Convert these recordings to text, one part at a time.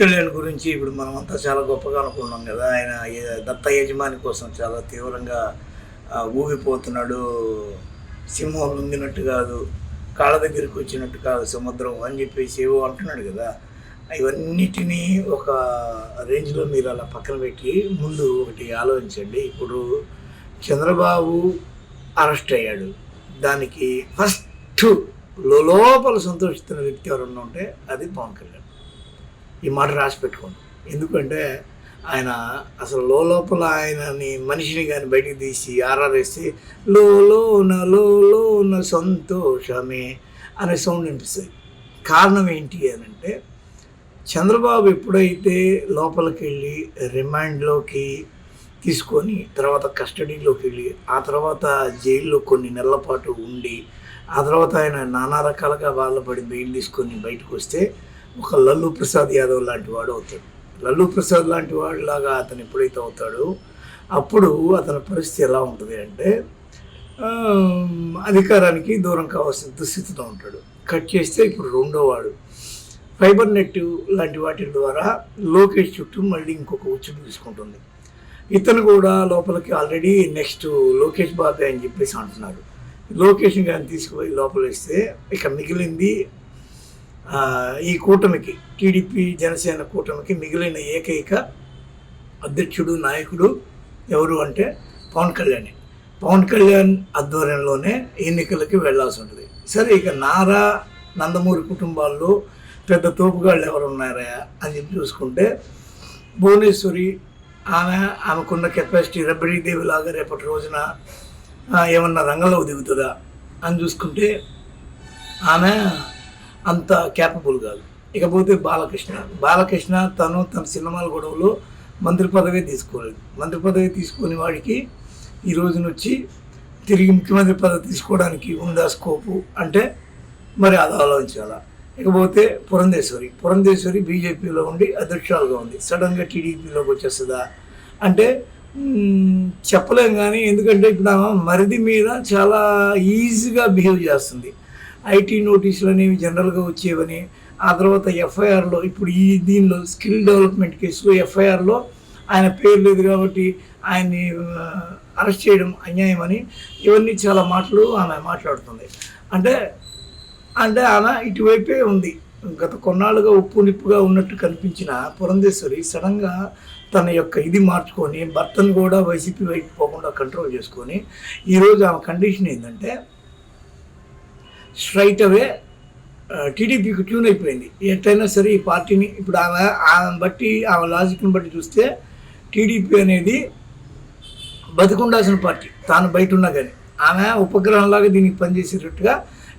కళ్యాణ్ గురించి ఇప్పుడు మనం అంతా చాలా గొప్పగా అనుకున్నాం కదా. ఆయన దత్త యజమాని కోసం చాలా తీవ్రంగా ఊగిపోతున్నాడు. సింహం లొంగినట్టు కాదు కాళ్ళ దగ్గరికి వచ్చినట్టు కాదు సముద్రం అని చెప్పేసి ఏవో అంటున్నాడు కదా. ఇవన్నిటినీ ఒక రేంజ్లో మీరు అలా పక్కన పెట్టి ముందు ఒకటి ఆలోచించండి. ఇప్పుడు చంద్రబాబు అరెస్ట్ అయ్యాడు. దానికి ఫస్ట్ లోపల సంతోషిస్తున్న వ్యక్తి ఎవరన్నా ఉంటే అది పవన్ కళ్యాణ్. ఈ మాట రాసి పెట్టుకోండి. ఎందుకంటే ఆయన అసలు లోపల ఆయనని మనిషిని కానీ బయటికి తీసి ఆరాధిస్తే లోన లోన సంతోషమే అనే సౌండ్ వినిపిస్తుంది. కారణం ఏంటి అని అంటే చంద్రబాబు ఎప్పుడైతే లోపలికి వెళ్ళి రిమాండ్లోకి తీసుకొని తర్వాత కస్టడీలోకి వెళ్ళి ఆ తర్వాత జైల్లో కొన్ని నెలల పాటు ఉండి ఆ తర్వాత ఆయన నానా రకాలుగా బాధపడి బెయిల్ తీసుకొని బయటకు వస్తే ఒక లల్లు ప్రసాద్ యాదవ్ లాంటి వాడు అవుతాడు. లల్లు ప్రసాద్ లాంటి వాడిలాగా అతను ఎప్పుడైతే అవుతాడో అప్పుడు అతని పరిస్థితి ఎలా ఉంటుంది అంటే అధికారానికి దూరం కావాల్సిన దుస్థితిలో ఉంటాడు. కట్ చేస్తే ఇప్పుడు రెండో వాడు. ఫైబర్ నెట్ లాంటి వాటి ద్వారా లోకేష్ చుట్టూ మళ్ళీ ఇంకొక ఉచ్చు తీసుకుంటుంది. ఇతను కూడా లోపలికి ఆల్రెడీ నెక్స్ట్ లోకేష్ బాబాయ్ అని చెప్పేసి అంటున్నాడు లోకేష్ కానీ తీసుకుపోయి లోపల వేస్తే ఇక మిగిలింది ఈ కూటమికి టీడీపీ జనసేన కూటమికి మిగిలిన ఏకైక అధ్యక్షుడు నాయకుడు ఎవరు అంటే పవన్ కళ్యాణ్. పవన్ కళ్యాణ్ ఆధ్వర్యంలోనే ఎన్నికలకి వెళ్ళాల్సి ఉంటుంది. సరే ఇక నారా నందమూరి కుటుంబాల్లో పెద్ద తోపుగాళ్ళు ఎవరు ఉన్నారా అని చెప్పి చూసుకుంటే భువనేశ్వరి ఆమె ఆమెకున్న కెపాసిటీ రబ్బడీదేవి లాగా రేపటి రోజున ఏమన్నా రంగంలో దిగుతుందా అని చూసుకుంటే ఆమె అంత క్యాపబుల్ కాదు. ఇకపోతే బాలకృష్ణ. బాలకృష్ణ తను తన సినిమాల గొడవలో మంత్రి పదవి తీసుకోలేదు. మంత్రి పదవి తీసుకునే వాడికి ఈ రోజున వచ్చి తిరిగి ముఖ్యమంత్రి పదవి తీసుకోవడానికి ఉందా స్కోపు అంటే మరి అది ఆలోచించాలా. ఇకపోతే పురంధేశ్వరి. పురంధేశ్వరి బీజేపీలో ఉండి అధ్యక్షురాలుగా ఉంది. సడన్గా టీడీపీలోకి వచ్చేస్తుందా? అంటే చెప్పలేం కానీ ఎందుకంటే ఇప్పుడు మరిది మీద చాలా ఈజీగా బిహేవ్ చేస్తుంది. ఐటీ నోటీసులు అనేవి జనరల్గా వచ్చేవని ఆ తర్వాత ఎఫ్ఐఆర్లో ఇప్పుడు ఈ దీనిలో స్కిల్ డెవలప్మెంట్ కేసులో ఎఫ్ఐఆర్లో ఆయన పేరు లేదు కాబట్టి ఆయన్ని అరెస్ట్ చేయడం అన్యాయమని ఇవన్నీ చాలా మాటలు ఆమె మాట్లాడుతుంది. అంటే అంటే ఆమె ఇటువైపే ఉంది. గత కొన్నాళ్ళుగా ఉప్పు నిప్పుగా ఉన్నట్టు కనిపించిన పురంధేశ్వరి సడన్గా తన యొక్క ఇది మార్చుకొని భర్తను కూడా వైసీపీ వైపు పోకుండా కంట్రోల్ చేసుకొని ఈరోజు ఆమె కండిషన్ ఏంటంటే స్ట్రైట్ అవే టీడీపీకి ట్యూన్ అయిపోయింది. ఎట్లయినా సరే ఈ పార్టీని ఇప్పుడు ఆమె ఆమె బట్టి ఆమె లాజిక్ని బట్టి చూస్తే టీడీపీ అనేది బతికుండాల్సిన పార్టీ. తాను బయట ఉన్నా కానీ ఆమె ఉపగ్రహంలాగా దీనికి పనిచేసేటట్టుగా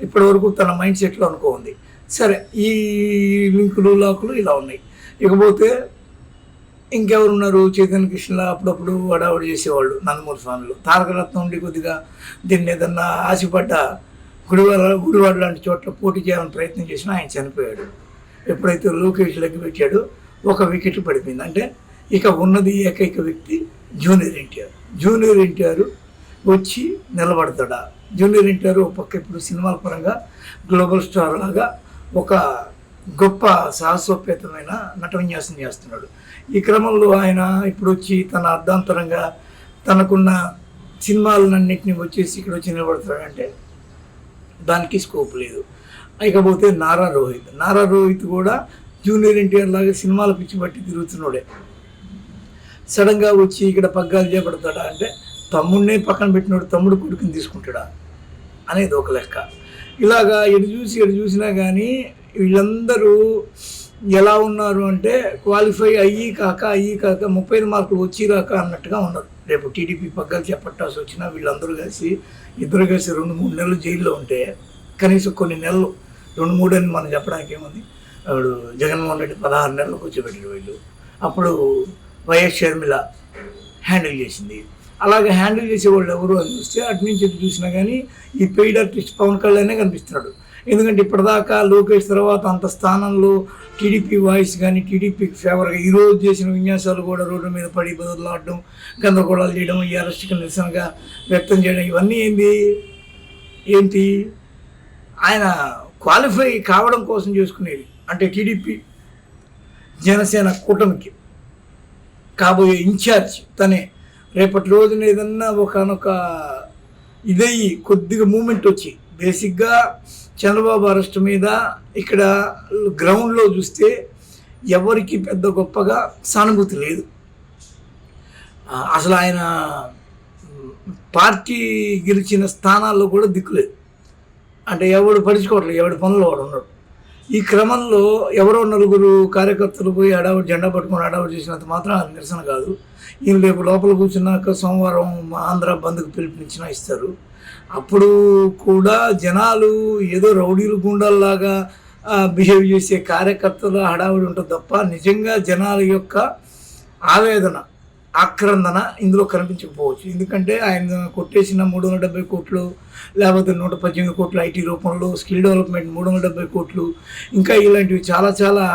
ఇప్పటివరకు తన మైండ్ సెట్లో అనుకోంది సరే ఈ లింకులు లాకులు ఇలా ఉన్నాయి. ఇకపోతే ఇంకెవరు ఉన్నారు చైతన్య కృష్ణలా అప్పుడప్పుడు వడావడి చేసేవాళ్ళు నందమూరి స్వామిలు. తారకరత్నం ఉండి కొద్దిగా దీన్ని ఏదన్నా ఆశపడ్డ గుడివాడ గుడివాడ లాంటి చోట్ల పోటీ చేయాలని ప్రయత్నం చేసినా ఆయన చనిపోయాడు. ఎప్పుడైతే లోకేష్ లెగ్గి పెట్టాడో ఒక వికెట్ పడిపోయింది. అంటే ఇక ఉన్నది ఏకైక వ్యక్తి జూనియర్ ఎన్టీఆర్. జూనియర్ ఎన్టీఆర్ వచ్చి నిలబడతాడా? జూనియర్ ఎన్టీఆర్ ఒక పక్క ఇప్పుడు సినిమాల పరంగా గ్లోబల్ స్టార్ లాగా ఒక గొప్ప సాహసోపేతమైన నటవిన్యాసం చేస్తున్నాడు. ఈ క్రమంలో ఆయన ఇప్పుడు వచ్చి తన అర్ధాంతరంగా తనకున్న సినిమాలన్నింటినీ వచ్చేసి ఇక్కడ వచ్చి నిలబడతాడంటే దానికి స్కోప్ లేదు. ఇకపోతే నారా రోహిత్. నారా రోహిత్ కూడా జూనియర్ ఎన్టీఆర్ లాగా సినిమాల పిచ్చి పట్టి తిరుగుతున్నాడే. సడన్గా వచ్చి ఇక్కడ పగ్గాలు చేపడతాడా అంటే తమ్ముడినే పక్కన పెట్టినోడు తమ్ముడు కొడుకుని తీసుకుంటాడా అనేది ఒక లెక్క. ఇలాగా ఎటు చూసి ఎటు చూసినా కానీ వీళ్ళందరూ ఎలా ఉన్నారు అంటే క్వాలిఫై అయ్యి కాక అయ్యి కాక ముప్పై ఐదు మార్కులు వచ్చి రాక అన్నట్టుగా ఉన్నారు. రేపు టీడీపీ పగ్గాలు చేపట్టాల్సి వచ్చినా వీళ్ళందరూ కలిసి ఇద్దరు కలిసి రెండు మూడు నెలలు జైల్లో ఉంటే కనీసం కొన్ని నెలలు రెండు మూడు అని మనం చెప్పడానికి ఏముంది? అప్పుడు జగన్మోహన్ రెడ్డి పదహారు నెలలు కూర్చోబెట్టారు వీళ్ళు. అప్పుడు వైఎస్ షర్మిల హ్యాండిల్ చేసింది. అలాగే హ్యాండిల్ చేసేవాళ్ళు ఎవరు అని చూస్తే అటు నుంచి చూసినా కానీ ఈ పెయిడ్ ఆర్టిస్ట్ పవన్ కళ్యాణే కనిపిస్తున్నాడు. ఎందుకంటే ఇప్పటిదాకా లోకేష్ తర్వాత అంత స్థానంలో టీడీపీ వాయిస్ కానీ టీడీపీకి ఫేవర్గా ఈరోజు చేసిన విన్యాసాలు కూడా రోడ్డు మీద పడి బదులాడడం గందరగోళాలు చేయడం ఈ అరెస్ట్కి నిరసనగా వ్యక్తం చేయడం ఇవన్నీ ఏంది? ఏంటి? ఆయన క్వాలిఫై కావడం కోసం చేసుకునేది. అంటే టీడీపీ జనసేన కూటమికి కాబోయే ఇన్ఛార్జ్ తనే. రేపటి రోజున ఏదన్నా ఒకనొక ఇదయ్యి కొద్దిగా మూమెంట్ వచ్చి బేసిక్గా చంద్రబాబు అరెస్ట్ మీద ఇక్కడ గ్రౌండ్లో చూస్తే ఎవరికి పెద్ద గొప్పగా సానుభూతి లేదు. అసలు ఆయన పార్టీ గెలిచిన స్థానాల్లో కూడా దిక్కులేదు అంటే ఎవడు పడుచుకోవట్లేదు ఎవడి పనులు వాడు ఉన్నాడు. ఈ క్రమంలో ఎవరో నలుగురు కార్యకర్తలు పోయి అడావుడు జెండా పట్టుకొని అడావుడు చేసినంత మాత్రం అది నిరసన కాదు. ఈయన రేపు లోపల కూర్చున్నాక సోమవారం ఆంధ్ర బంద్కు పిలుపునిచ్చినా ఇస్తారు. అప్పుడు కూడా జనాలు ఏదో రౌడీలు గుండల్లాగా బిహేవ్ చేసే కార్యకర్తల హడావుడి ఉంటుంది తప్ప నిజంగా జనాల యొక్క ఆవేదన ఆక్రందన ఇందులో కనిపించకపోవచ్చు. ఎందుకంటే ఆయన కొట్టేసిన మూడు వందల డెబ్బై కోట్లు లేకపోతే నూట పద్దెనిమిది కోట్లు ఐటీ రూపంలో స్కిల్ డెవలప్మెంట్ మూడు వందల డెబ్బై కోట్లు ఇంకా ఇలాంటివి చాలా చాలా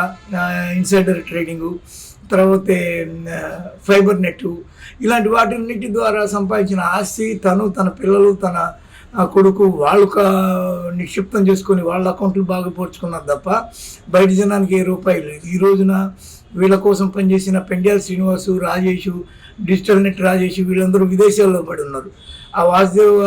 ఇన్సైడర్ ట్రేడింగు తర్వాత ఫైబర్ నెట్ ఇలాంటి వాటిన్నిటి ద్వారా సంపాదించిన ఆస్తి తను తన పిల్లలు తన కొడుకు వాళ్ళు కా- నిక్షిప్తం చేసుకొని వాళ్ళ అకౌంట్లు బాగా బాగుపరుచుకున్నారు తప్ప బయట జనానికి ఏ రూపాయి లేదు. ఈ రోజున వీళ్ళ కోసం పనిచేసిన పెండ్యాల శ్రీనివాసు రాజేషు డిజిటల్ నెట్ రాజేష్ వీళ్ళందరూ విదేశాల్లో పడి ఉన్నారు. ఆ వాసుదేవ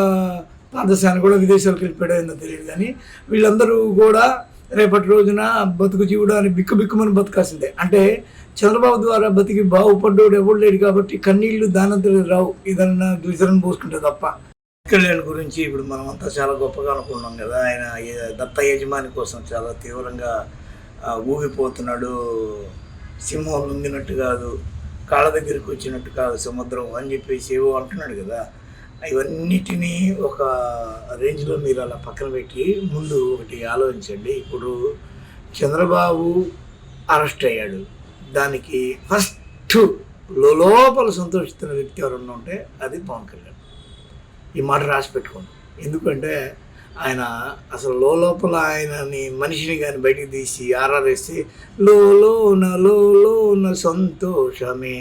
పాదశాని కూడా విదేశాలకు వెళ్ళిపోయాడో తెలియదు కానీ వీళ్ళందరూ కూడా రేపటి రోజున బతుకు జీవుడు అని బిక్కు బిక్కుమని బతకాల్సిందే. అంటే చంద్రబాబు ద్వారా బతికి బాగుపడ్డోడు ఎవడు లేడు కాబట్టి కన్నీళ్ళు దానంతలు రావు. ఏదన్నా గ్లిజరన్ పోసుకుంటే తప్ప. కళ్యాణ్ గురించి ఇప్పుడు మనం అంతా చాలా గొప్పగా అనుకున్నాం కదా. ఆయన దత్త యజమాని కోసం చాలా తీవ్రంగా ఊగిపోతున్నాడు. సింహం లొంగినట్టు కాదు కాళ్ళ దగ్గరికి వచ్చినట్టు కాదు సముద్రం అని చెప్పేసి ఏవో అంటున్నాడు కదా. ఇవన్నిటినీ ఒక రేంజ్లో మీరు అలా పక్కన పెట్టి ముందు ఒకటి ఆలోచించండి. ఇప్పుడు చంద్రబాబు అరెస్ట్ అయ్యాడు. దానికి ఫస్ట్ లోపల సంతోషిస్తున్న వ్యక్తి ఎవరన్నా ఉంటే అది పవన్ కళ్యాణ్. ఈ మాట రాసి పెట్టుకోండి. ఎందుకంటే ఆయన అసలు లోపల ఆయనని మనిషిని కానీ బయటికి తీసి ఆరారేసి లో లోన లో లోన సంతోషమే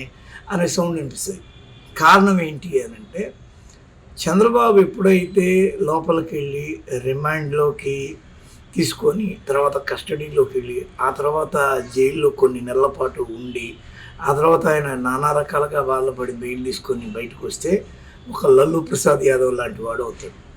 అనే సౌండ్ వినిపిస్తుంది. కారణం ఏంటి అని అంటే చంద్రబాబు ఎప్పుడైతే లోపలికి వెళ్ళి రిమాండ్లోకి తీసుకొని తర్వాత కస్టడీలోకి వెళ్ళి ఆ తర్వాత జైల్లో కొన్ని నెలల పాటు ఉండి ఆ తర్వాత ఆయన నానా రకాలుగా బాధపడి బెయిల్ తీసుకొని బయటకు వస్తే ఒక లల్లు ప్రసాద్ యాదవ్ లాంటి వాడు అవుతాడు.